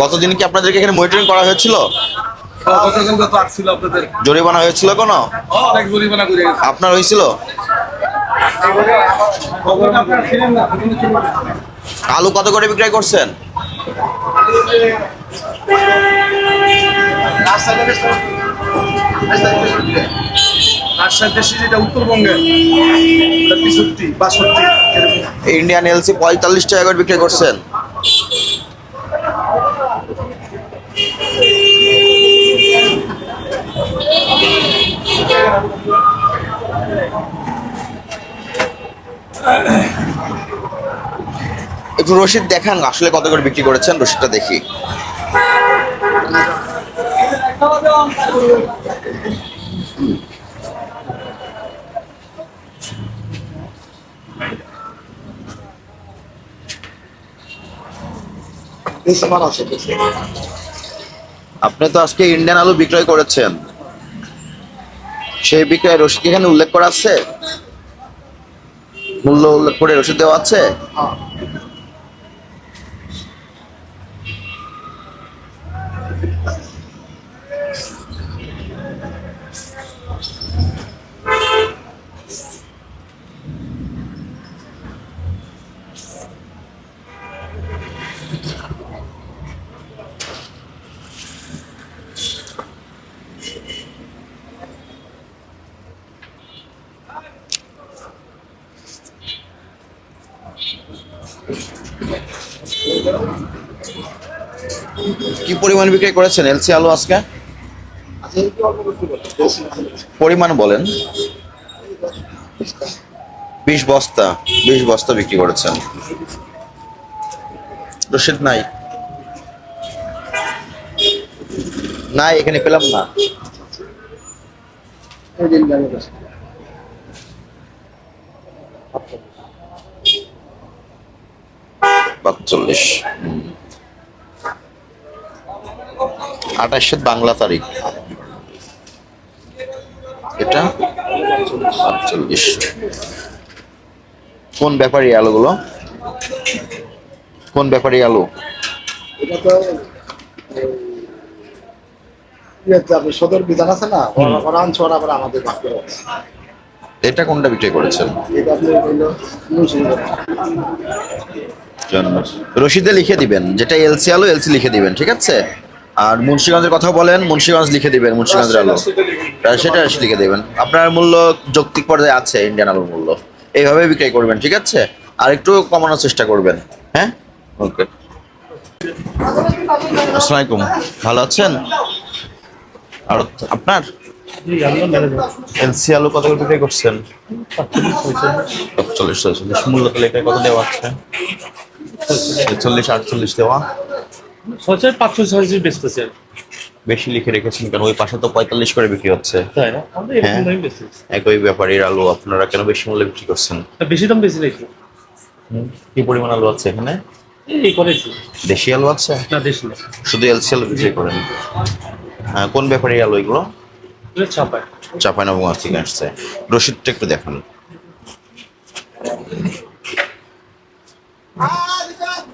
গতদিন কি আপনাদেরকে এখানে মনিটরিং করা হয়েছিল? আপনাদের। জরিমানা হয়েছিল কোনো? আপনার হয়েছিল। আলু কত করে বিক্রয় করছেন? ইন্ডিয়ান এলসি পঁয়তাল্লিশ টাকা করে বিক্রয় করছেন। একটু রসিদ দেখান আসলে কত করে বিক্রি করেছেন রশিদটা দেখি। আপনি তো আজকে ইন্ডিয়ান আলু বিক্রয় করেছেন। সেই বিক্রয় রসিদ কি এখানে উল্লেখ করা আছে? মূল্য উল্লেখ করে রসিদ দেওয়া আছে? কি পরিমাণ বিক্রি করেছেন এলসি আলু আজকে? পরিমাণ বলেন। বিশ বস্তা বিশ বস্তা বিক্রি করেছেন। রসিদ নাই। নাই, এখানে পেলাম না। পাঁচচল্লিশ আঠাশের বাংলা তারিখ। এটা আটচল্লিশ কোন ব্যাপারী আলুগুলো? কোন ব্যাপারী আলু? সদর বিধান আছে না? আমাদের এটা কোনটা বিক্রি করেছেন? জন্য। রশিদে লিখে দিবেন যেটা এলসি আলু এলসি লিখে দিবেন ঠিক আছে? আর মুন্সিগঞ্জের কথা বলেন মুন্সিগঞ্জ লিখে দিবেন মুন্সিগঞ্জের আলু। সেটা লিখে দেবেন। আপনার মূল্য যৌক্তিক পর্যায়ে আছে ইন্ডিয়ান আলুর মূল্য। এইভাবে বিক্রয় করবেন ঠিক আছে? আর একটু কমানোর চেষ্টা করবেন হ্যাঁ? ওকে আসসালামু আলাইকুম ভালো আছেন? আর আপনার? এলসি আলু কত করে বিক্রয় করছেন? চল্লিশ চল্লিশ মূল্য তাহলে এটা কত দেওয়া আছে? ছেচল্লিশ আটচল্লিশ দেওয়া। সরকার পাঁচশো ছয়শো বেচতেছে। বেশি লিখে রেখেছেন কেন? ওই পাশে তো পঁয়তাল্লিশ করে বিক্রি হচ্ছে। তাই না? আমরা হ্যাঁ। একই ব্যাপারীর আলু আপনারা কেন বেশি মূল্যে বিক্রি করছেন? বেশি দাম বেশি নাকি? কি পরিমাণ আলু আছে এখানে? দেশি আলু আছে? না দেশি শুধু এলসি আলু বিক্রি করেন। হ্যাঁ, কোন ব্যাপারীর আলু এগুলো? এগুলো ছাপায় চাপাইনবাবগঞ্জ থেকে আসছে। রসিদটা একটু দেখান।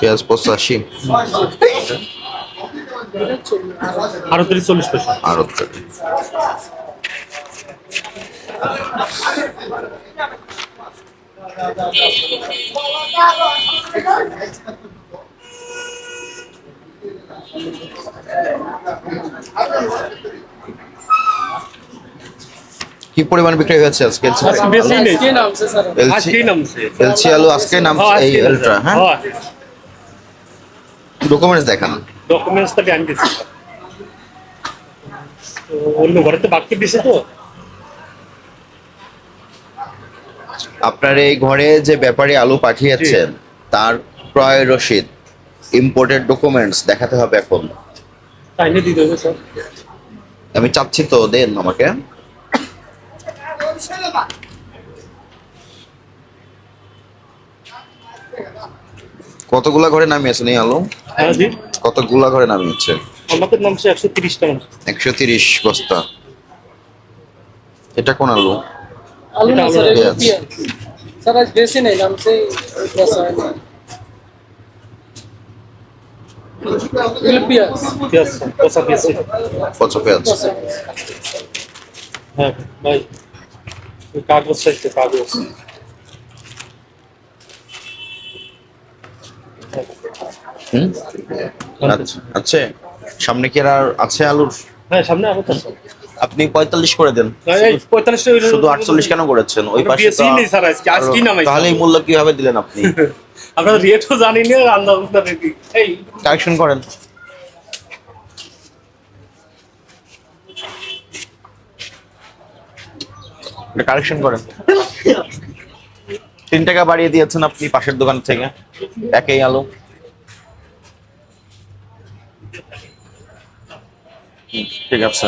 পেঁয়াজ। পঁচাশি। আরও তিরিশ চল্লিশ পয়সা। থেকে কি পরিমাণ বিক্রি হয়েছে আজকে? আজকে বেশি নেই। এলসি নামছে আলু আজকে নাম হ্যাঁ, এই আজকেই এলট্রা হ্যাঁ? ডকুমেন্টস দেখান। ডকুমেন্টস তো আমি দিচ্ছি। তো অন্য ঘরে তো বাকি দিছে তো? আপনার এই ঘরে যে ব্যাপারী আলু পাঠিয়েছেন তার ক্রয় রসিদ ইম্পোর্টেড ডকুমেন্টস দেখাতে হবে এখন। টাইমে দিতে হবে স্যার। আমি চাচ্ছি তো দেন আমাকে। কতগুলা ঘরে নামিয়েছেন এই আলম? হ্যাঁ কতগুলা ঘরে নামিয়েছে? আমাদের নামছে একশো তিরিশ টাকা একশো তিরিশ বস্তা। এটা কোন আলু? আলু পেঁয়াজ। পচা পেঁয়াজ। হ্যাঁ ভাই। কাগজ চাইছে কাগজ আচ্ছা আছে সামনে কি আর আছে আলুর? হ্যাঁ সামনে তো স্যার আপনি পঁয়তাল্লিশ করে দেন। টাকা শুধু আটচল্লিশ কেন করেছেন? ওই পাশে। তাহলে এই মূল্য কীভাবে দিলেন আপনি? আমরা রেটও জানি না রান্না কারেকশন করেন। কারেকশন করেন। তিন টাকা বাড়িয়ে দিয়েছেন আপনি পাশের দোকান থেকে। একই আলো। ঠিক আছে।